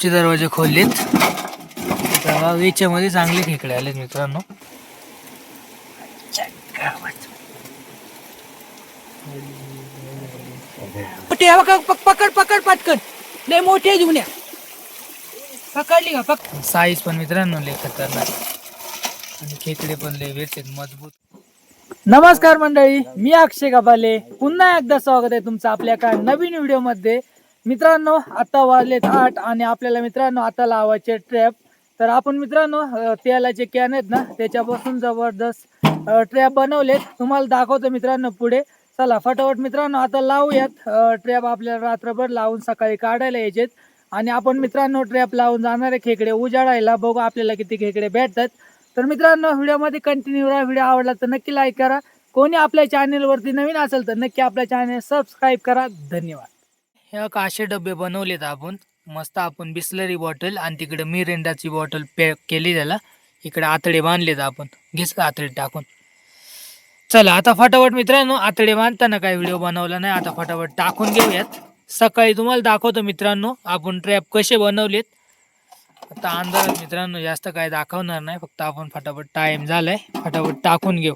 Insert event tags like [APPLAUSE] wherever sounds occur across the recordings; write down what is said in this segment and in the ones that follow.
चे दरवाजे खोललेत. तेव्हा याच्यामध्ये चांगले खेकडे आलेत मित्रांनो. पकड पकड पटकन. लय मोठी आहे जुन्या. पकडली का? पक साईज पण मित्रांनो लय खतरनाक आणि खेकडे पण लय भेटतात मजबूत. नमस्कार मंडळी मी अक्षय कपाले पुन्हा एकदा स्वागत आहे तुमचं आपल्या एका नवीन व्हिडिओमध्ये. मित्रांनो आता वाजलेत आठ आणि आपल्याला मित्रांनो आता लावायचे ट्रॅप तर आपण मित्रांनो तेलाचे कॅन आहेत ना त्याच्यापासून जबरदस्त ट्रॅप बनवलेत. तुम्हाला दाखवतो मित्रांनो पुढे. चला फटाफट मित्रांनो आता लावूयात. ट्रॅप आपल्याला रात्रभर लावून सकाळी काढायला यायचेत. आणि आपण मित्रांनो ट्रॅप लावून जाणारे खेकडे उजाडायला. बघू आपल्याला किती खेकडे भेटतात. तर मित्रांनो व्हिडिओमध्ये कंटिन्यू राहा. व्हिडिओ आवडला तर नक्की लाईक करा. कोणी आपल्या चॅनेलवरती नवीन असेल तर नक्की आपल्या चॅनेल सबस्क्राईब करा. धन्यवाद. हे का असे डबे बनवलेत आपण. मस्त आपण बिस्लरी बॉटल आणि तिकडे मिरेंडाची बॉटल पॅक केली त्याला. इकडे आतडे बांधलेत आपण. घेस का आतडे टाकून? चला आता फटाफट मित्रांनो आतडे बांधताना काय व्हिडिओ बनवला नाही. आता फटाफट टाकून घेऊयात. सकाळी तुम्हाला दाखवतो मित्रांनो आपण ट्रॅप कसे बनवलेत. आता अंधारात मित्रांनो जास्त काय दाखवणार नाही. फक्त आपण फटाफट टाईम झालाय. फटाफट टाकून घेऊ.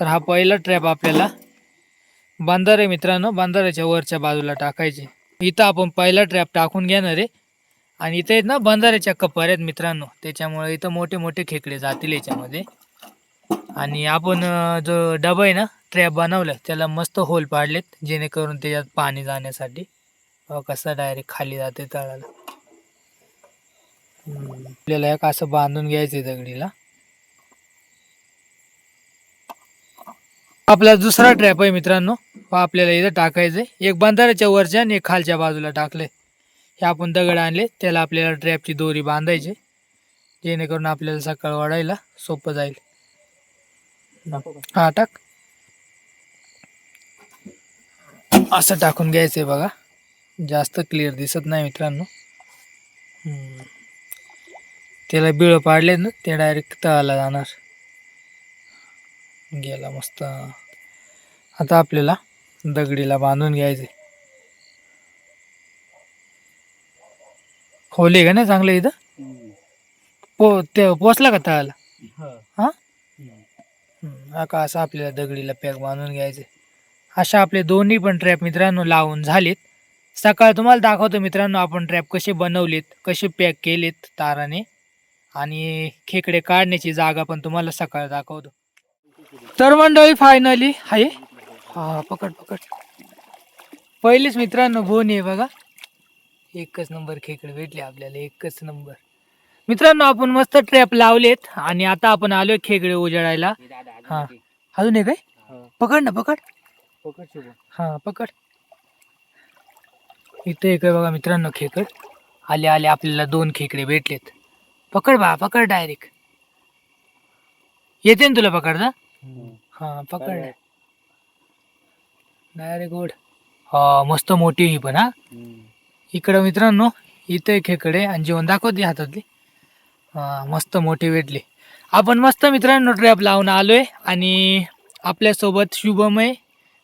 तर हा पहिला ट्रॅप आपल्याला बांधारे मित्रांनो बांधाऱ्याच्या वरच्या बाजूला टाकायचे. इथं आपण पहिला ट्रॅप टाकून घेणार आहे. आणि इथे आहेत ना बंधाऱ्याच्या कपार आहेत मित्रांनो. त्याच्यामुळे इथं मोठे मोठे खेकडे जातील याच्यामध्ये. आणि आपण जो डबा आहे ना ट्रॅप बनवला त्याला मस्त होल पाडलेत जेणेकरून त्याच्यात पाणी जाण्यासाठी. हो, कसं डायरेक्ट खाली जाते तळाला. आपल्याला एक असं बांधून घ्यायचं दगडीला. आपला दुसरा ट्रॅप आहे मित्रांनो. पहा आपल्याला इथं टाकायचं एक बांधाराच्या वरच्या आणि एक खालच्या बाजूला टाकलंय. हे आपण दगड आणले त्याला आपल्याला ट्रॅपची दोरी बांधायची जेणेकरून आपल्याला सकाळ वाढायला सोपं जाईल. हा टाक. असं टाकून घ्यायचंय बघा. जास्त क्लिअर दिसत नाही मित्रांनो. त्याला बिळ पाडले ना ते डायरेक्ट तळाला जाणार. गेला मस्त. आता आपल्याला दगडीला बांधून घ्यायचे. खोले का नाही चांगलं इथं? पो ते पोचला का तळाला? हा. हा? का असं आपल्याला दगडीला पॅक बांधून घ्यायचे. अशा आपले दोन्ही पण ट्रॅप मित्रांनो लावून झालेत. सकाळ तुम्हाला दाखवतो मित्रांनो आपण ट्रॅप कसे बनवलेत कसे पॅक केलेत ताराने. आणि खेकडे काढण्याची जागा पण तुम्हाला सकाळ दाखवतो. तर मंडळी फायनली आहे हा पकड पकड. पहिलेच मित्रांनो बोन आहे बघा. एकच नंबर खेकडे भेटले आपल्याला एकच नंबर. मित्रांनो आपण मस्त ट्रॅप लावलेत आणि आता आपण आलोय खेकडे उजाडायला. हा अजून एक आहे. पकड ना पकड. हा पकड. इथे एक आहे बघा मित्रांनो खेकड. आले आले आपल्याला दोन खेकडे भेटलेत. पकड बा पकड डायरेक्ट येते ना तुला पकडता हा. पकड. डायरेक्ट हा मस्त मोठी ही पण हा? इकडं मित्रांनो इथे खेकडे आणि जेवण दाखवते हातातली. हा मस्त मोठी भेटली आपण मस्त मित्रांनो ट्रॅप लावून आलोय आणि आपल्यासोबत शुभम आहे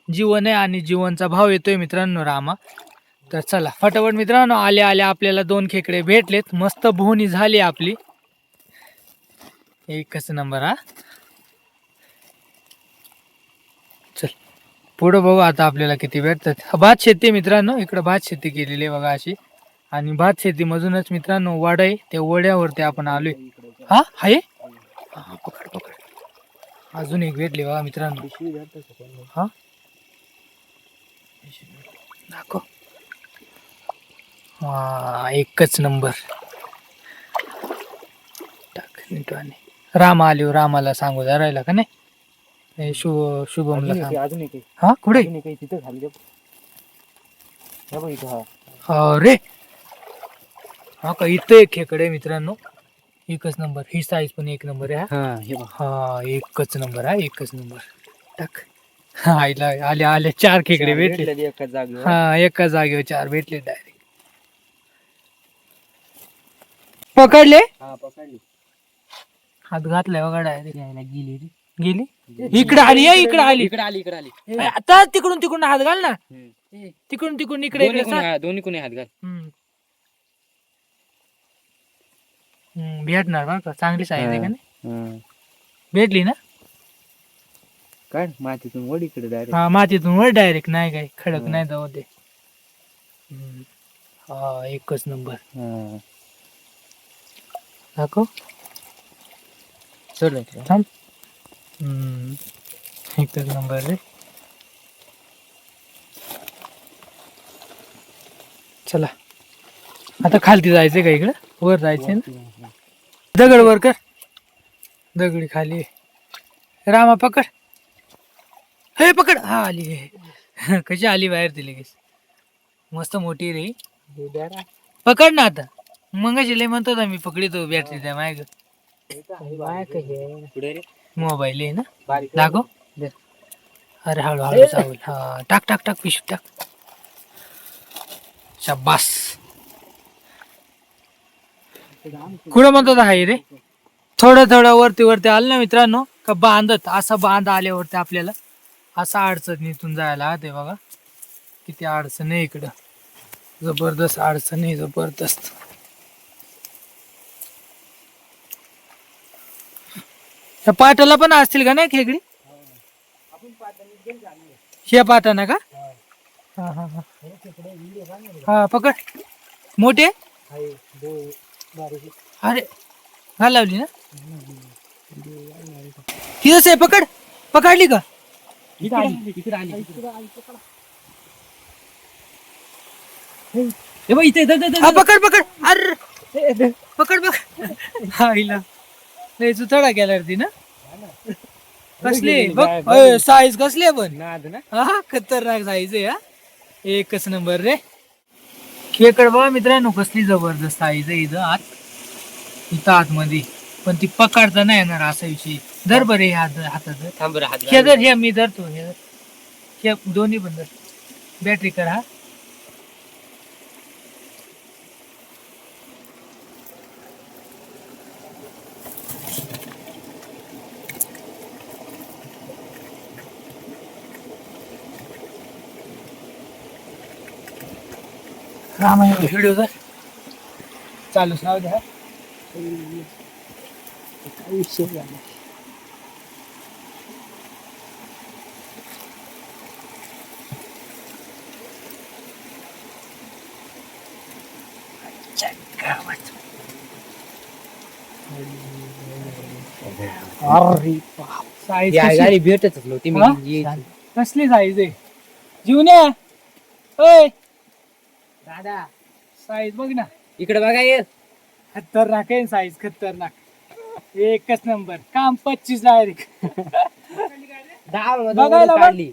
जीवन आहे आणि जीवनचा भाव येतोय मित्रांनो रामा. तर चला फटाफट मित्रांनो आले आले आपल्याला दोन खेकडे भेटलेत. मस्त भोवणी झाली आपली. एकच नंबर हा? पुढं बघू आता आपल्याला किती भेटतात भात शेती मित्रांनो इकडं भात शेती केलेली आहे बघा अशी. आणि भात शेतीमधूनच मित्रांनो वाड आहे त्या वड्यावरती आपण आलोय. हा आहे हा पकड पकड. अजून एक भेटली बघा मित्रांनो. हा? दाखव. हा एकच नंबर. टाक नीटवाने राम आले रामाला सांगू राहिला का नाही? हे शुभ शुभमला सांग अजून एक हा कुठे? अजून एक तिथं खाली. हे बघ इथं हा. अरे! हा का इथं एक खेकडे आहे मित्रांनो. एकच नंबर. ही साईज पण एक नंबर आहे हा. हा हे बघ. हा एकच नंबर हा एकच नंबर. टाक. हा आईला आले आले चार खेकडे भेटले. भेटले एकाच जागेवर. हा एका जागेवर चार भेटले डायरेक्ट पकडले? हा पकडली. हात घातलाय बघा डायरेक्ट यायला गेली रे. गेली? इकडे आली ये इकडे आली. इकडे आली इकडे आली. आता तिकडून तिकडून हात घाल ना. तिकडून तिकडून इकडे दोन्ही इकडे कोणी सा- हा- दोन्ही कोणी हात घाल. हम्म. हम्म, भेटणार बरं का? चांगली साईज आहे का नाही? हं. भेटली ना? काढ मातीतून वडीकडे डायरेक्ट हा मातीतून वर डायरेक्ट नाही काय खडक हम्म. नाही जाऊ दे. हम्म. हा एकच नंबर. दाखव. चल थांब. एकच नंबर रे चला. आता खालती जायचंय का इकडं? वर जायचंय ना? दगड वर कर. दगडी खाली. रामा पकड. हे पकड. हा आली. कशी आली बाहेर ती लगेच? मस्त मोठी रे पकड ना आता. मग लय म्हणतो मी पकडितो बॅटरी त्या माग. पुढे रे. मोबाईल आहे ना? बारीक अरे हळू हळू चावल. हा टाक टाक टाक पिशू टाक. शाबास. कुठं म्हणतो हा रे? थोडं थोडं वरती वरती आलं ना मित्रांनो का बांधत असा बांध आल्यावरती आपल्याला असा अडचणीतून जायला. ते बघा. किती अडचण आहे इकडं. जबरदस्त अडचण आहे जबरदस्त. त्या पाटाला पण असतील का नाही खेकडी? ह्या पाटाना का? हा हा हा. हा पकड. मोठे? अरे घालावली ना. तिथंच आहे पकड. पकडली का? हे बघ इथे इथे- इथे- हा पकड पकड. अरे. पकड पकड. हा हिला लय चुथडा केला रे ती ना कसली? बघ साईज कसली आहे पण? नाद ना? हा खतरनाक साईज आहे हा. एकच नंबर रे. खेकड बघा मित्रांनो कसली जबरदस्त साईज आहे इथं आत. इथं आतमध्ये. पण ती पकडता नाही येणार असा विषय धर बरे हे हात हातात. थांब रे हात हे धर हे मी धरतो हे धर. हे दोन्ही पण धर. बॅटरी कर हा. व्हिडिओ चालूच नाव द्या अरे बाप साईज गाडी भेटतच नव्हती मी हा? कसली साईज आहे जीवन्या? ओय! दादा साईज बघ ना. इकडे बघा ये खतरनाक आहे साईज खतरनाक. एकच नंबर काम पच्चीस डायरेक्ट दहा बघायला बघ. काढली.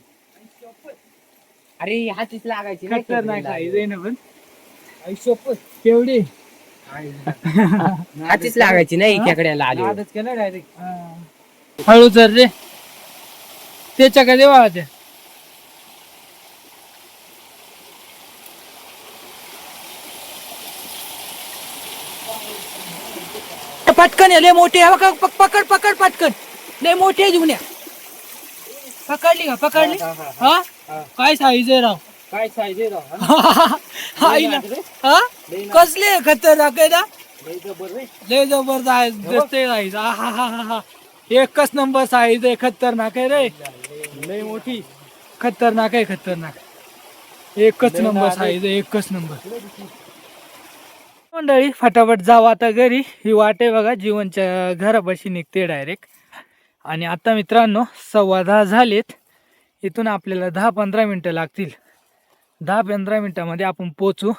अरे हातीच लागायची नाही खतरनाक. साईज आहे ना पण. केवढी? [LAUGHS] हातीच लागायची नाही हा? खेकड्याला आली केलं डायरेक्ट हळू चल रे. त्याच्या का पटकन ये, लय मोठे आहे. बघ, पक- पकड पकड पटकन. लय मोठे जुन्या. पकडली का? पकडली? हा काय साईज आहे राव? काय साईज आहे राव, हा? [LAUGHS] आई ना. हा? कसले खतरनाक आहे ना? लय जबर रे. लय जबरदस्त साईज हा हा हा हा. एकच नंबर साईज आहे. खतरनाक आहे रे. लय मोठी. खतरनाक आहे खतरनाक. एकच नंबर साईज आहे एकच नंबर मंडळी फटाफट जाऊ आता घरी. ही वाट आहे बघा जीवनच्या घरापाशी निघते डायरेक्ट आणि आता मित्रांनो सव्वा दहा झालेत. इथून आपल्याला दहा पंधरा मिनटं लागतील. दहा पंधरा मिनटामध्ये आपण पोचू.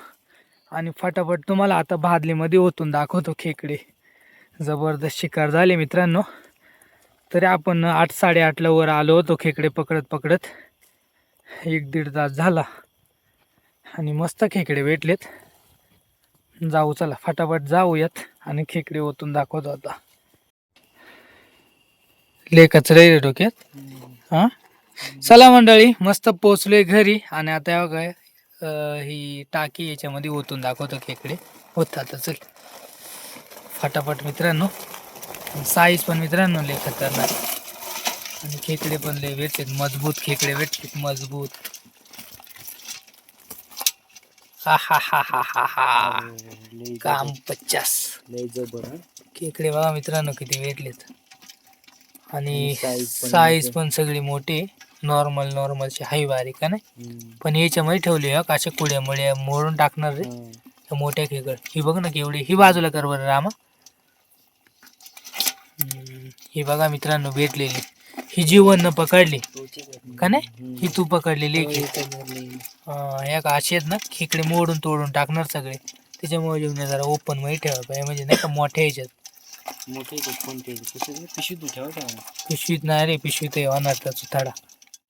आणि फटाफट तुम्हाला आता भादलीमध्ये ओतून दाखवतो खेकडे. जबरदस्त शिकार झाले मित्रांनो. तरी आपण आठ साडेआठला वर आलो होतो खेकडे पकडत पकडत. एक दीड तास झाला. आणि मस्त खेकडे भेटलेत. जाऊ चला फटाफट जाऊयात आणि खेकडे ओतून दाखवतो आता. लेखाच रे डोक्यात. हा? चला मंडळी मस्त पोचलोय घरी आणि आता काय ही टाकी याच्यामध्ये ओतून दाखवतो खेकडे. होत आता चल. फटाफट मित्रांनो साईज पण मित्रांनो लय खतरनाक आणि खेकडे पण लय भेटतात मजबूत खेकडे भेटतात मजबूत. हा हा हा हा हा हा. लय काम पचास लय जबर हं. खेकडे बघा मित्रांनो किती भेटलेत. आणि आणि size पण साईज मोठे. पण सगळी मोठी. नॉर्मल नॉर्मलची हाय बारीक का नाही हम्म. पण याच्यामध्ये ठेवली हा अशा कुड्या मुळे मोडून टाकणार रे. हं. त्या मोठ्या खेकड. ही बघ ना केवढी. ही बाजूला कर बरं रामा. हम्म, ही बघा मित्रांनो भेटलेली. ही जीवन पकडली. का नाही? ही तू पकडलेली अं, या का अशी आहेत ना खेकडे मोडून तोडून टाकणार सगळे. त्याच्यामुळे जेवण जरा ओपनमध्ये ठेवा पाहिजे. म्हणजे नाही का मोठ्या ह्याच्यात. मोठे कोणते ठेवा पिशवीत नाही? रे पिशवीत होणार त्याचा थडा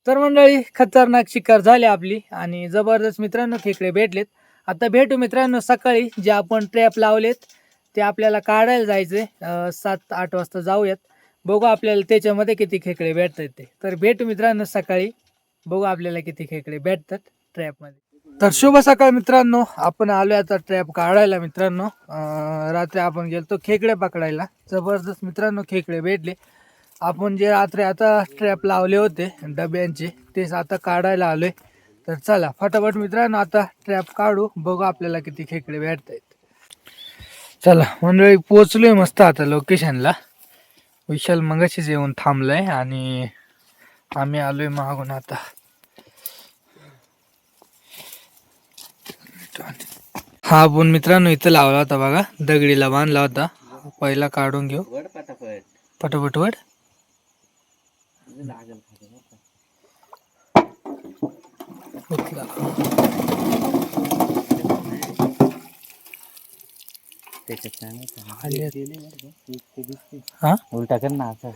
तर मंडळी खतरनाक शिकार झाली आपली आणि जबरदस्त मित्रांनो खेकडे भेटलेत. आता भेटू मित्रांनो सकाळी जे आपण ट्रॅप लावलेत ते आपल्याला काढायला जायचे अं, सात आठ वाजता जाऊयात. बघू आपल्याला त्याच्यामध्ये किती खेकडे भेटतात ते. तर भेट मित्रांनो सकाळी. बघू आपल्याला किती खेकडे भेटतात ट्रॅपमध्ये तर शुभ सकाळ मित्रांनो. आपण आलो आता ट्रॅप काढायला मित्रांनो. रात्री आपण गेलतो खेकडे पकडायला. जबरदस्त मित्रांनो खेकडे भेटले. आपण जे रात्री आता ट्रॅप लावले होते डब्यांचे तेच आता काढायला आलोय. तर चला फटाफट मित्रांनो आता ट्रॅप काढू. बघू आपल्याला किती खेकडे भेटत आहेत चला मंडळी पोचलोय मस्त आता लोकेशनला विशाल मगाशीच येऊन थांबलाय आणि आम्ही आलोय मागून आता. हा आपण मित्रांनो इथं लावला होता बघा दगडीला बांधला होता. पहिला काढून घेऊ. पटापट. वड उचला. त्याच्यात सांगायचं आले. गेले बरं का? एक ते दिसते. हा? उलटा कर ना असं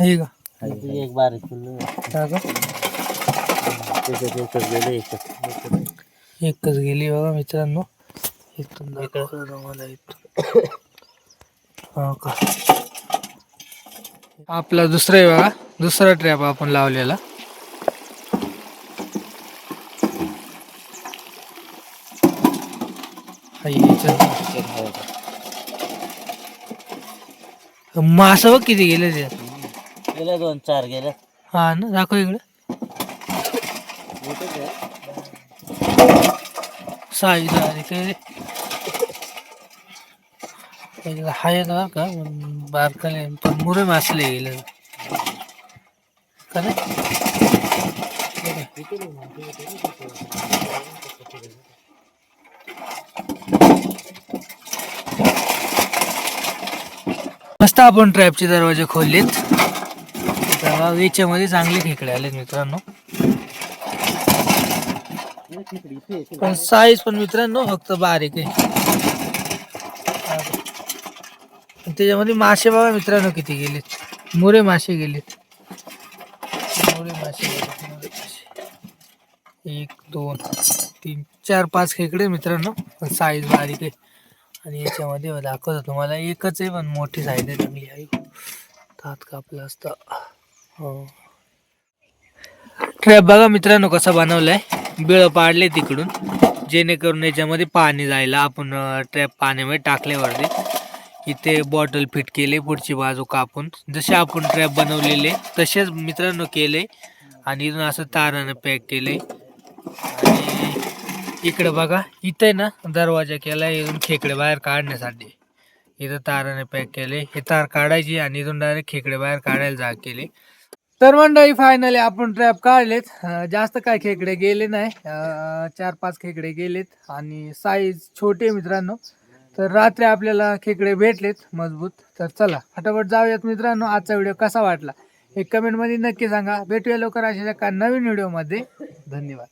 आहे का? एक बारीक एकच गेलं एकच एकच गेली बघा मित्रांनो. इथून मला इथून. हो का? आपला दुसरा आहे बघा. दुसरा ट्रॅप आपण लावलेला. याच्यात. मासं बघ किती गेले ते? गेल्या दोन चार गेल्या. हा ना दाखव इकडे. साई हाय ना का बारकाले पण मुरे मासले गेले. का मस्त आपण ट्रॅपचे दरवाजे खोललेत. तेव्हा याच्यामध्ये चांगले खेकडे आलेत मित्रांनो. पण साईज पण मित्रांनो फक्त बारीक आहे. त्याच्यामध्ये मासे बघा मित्रांनो किती गेलेत. मोरे मासे गेलेत. मोरे मासे गेलेत मासे. एक दोन तीन चार पाच खेकडे मित्रांनो पण साईज बारीक आहे. आणि याच्यामध्ये दाखवतो तुम्हाला एकच आहे पण मोठी साईज आहे चांगली आहे. तात कापला असता. हो. ट्रॅप बघा मित्रांनो कसा बनवलाय. बिळं पाडले तिकडून. जेणेकरून याच्यामध्ये पाणी जायला आपण ट्रॅप पाण्यामध्ये टाकल्यावरती इथे बॉटल फिट केले पुढची बाजू कापून. जसे आपण ट्रॅप बनवलेले तसेच मित्रांनो केले. आणि इथून असं तारानं पॅक केले. आणि इकडे बघा इथे ना दरवाजा केला इथून खेकडे बाहेर काढण्यासाठी. इथं ताराने पॅक केले. हे तार काढायची आणि इथून डायरेक्ट खेकडे बाहेर काढायला जाग केली. तर मंडळी फायनली आपण ट्रॅप काढलेत. जास्त काय खेकडे गेले नाही. चार पाच खेकडे गेलेत आणि साईज छोटे मित्रांनो. तर रात्री आपल्याला खेकडे भेटलेत मजबूत. तर चला फटाफट जाऊयात मित्रांनो. आजचा व्हिडिओ कसा वाटला हे कमेंटमध्ये नक्की सांगा. भेटूया लवकर अशा एका नवीन व्हिडिओमध्ये धन्यवाद.